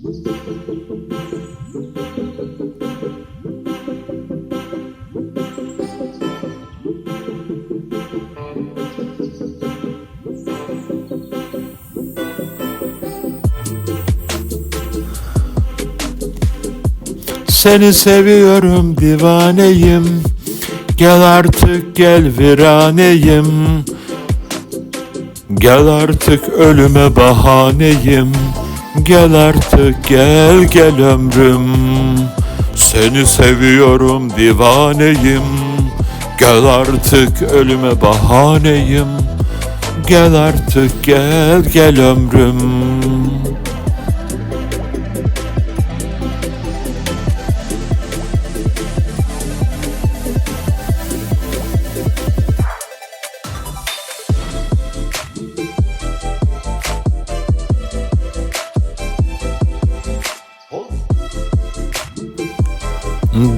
Seni seviyorum divaneyim. Gel artık gel viraneyim. Gel artık ölüme bahaneyim Gel artık gel gel ömrüm. Seni seviyorum divaneyim. Gel artık ölüme bahaneyim. Gel artık gel gel ömrüm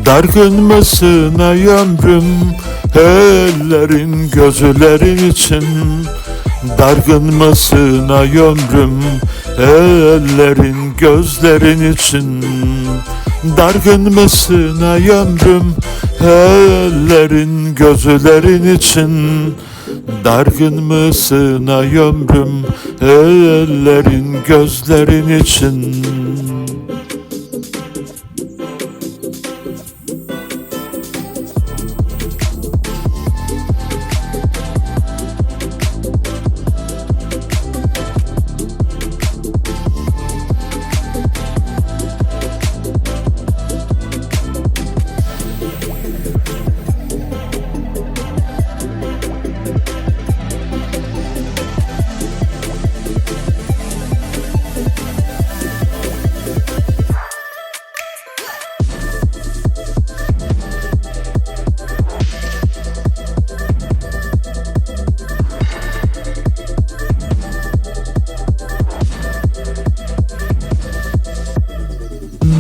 Dargın mısın ay ömrüm Ellerin gözlerin için. Dargın mısın ay ömrüm Ellerin gözlerin için. Dargın mısın ay ömrüm Ellerin gözlerin için. Dargın mısın ay ömrüm Ellerin gözlerin için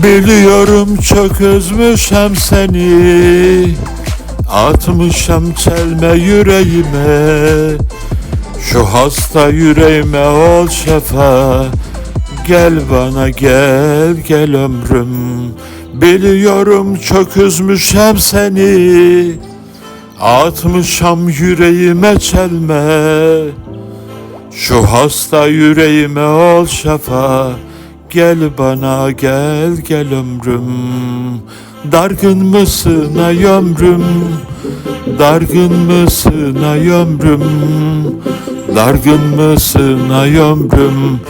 Biliyorum çok üzmüşem seni. Atmışam çelme yüreğime. Şu hasta yüreğime ol şefa. Gel bana gel gel ömrüm. Biliyorum çok üzmüşem seni. Atmışam yüreğime çelme. Şu hasta yüreğime ol şafa Gel bana gel gel ömrüm. Dargın mısın ay ömrüm? Dargın mısın ay ömrüm? Dargın mısın ay ömrüm?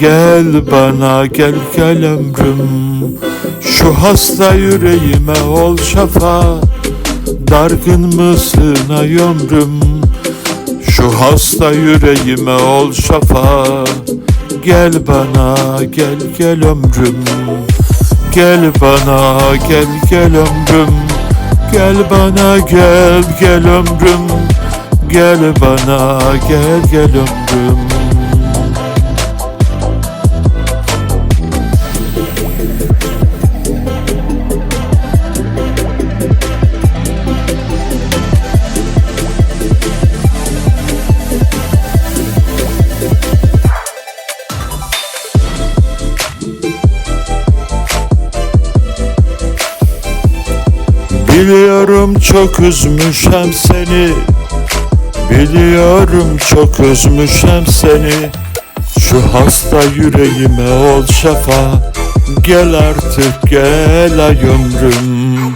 Gel bana gel gel ömrüm. Şu hasta yüreğime ol şafa. Dargın mısın ay ömrüm? Şu hasta yüreğime ol şafa Gel bana gel gel ömrüm. Gel bana gel gel ömrüm. Gel bana gel gel ömrüm. Gel bana gel gel ömrüm Biliyorum çok üzmüşem seni. Biliyorum çok üzmüşem seni. Şu hasta yüreğime ol şafa Gel artık gel ay ömrüm.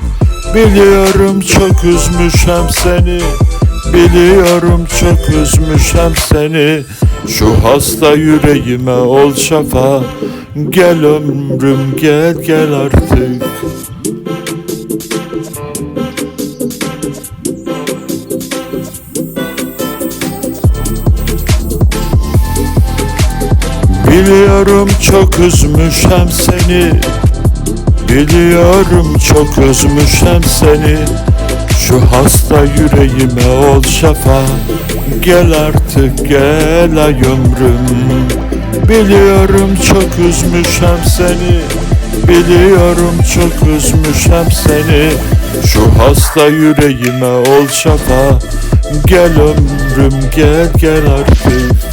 Biliyorum çok üzmüşem seni. Biliyorum çok üzmüşem seni. Şu hasta yüreğime ol şafa Gel ömrüm gel gel artık Biliyorum çok üzmüşem seni. Biliyorum çok üzmüşem seni. Şu hasta yüreğime ol şafa Gel artık gel ay ömrüm. Biliyorum çok üzmüşem seni. Biliyorum çok üzmüşem seni. Şu hasta yüreğime ol şafa Gel ömrüm gel gel artık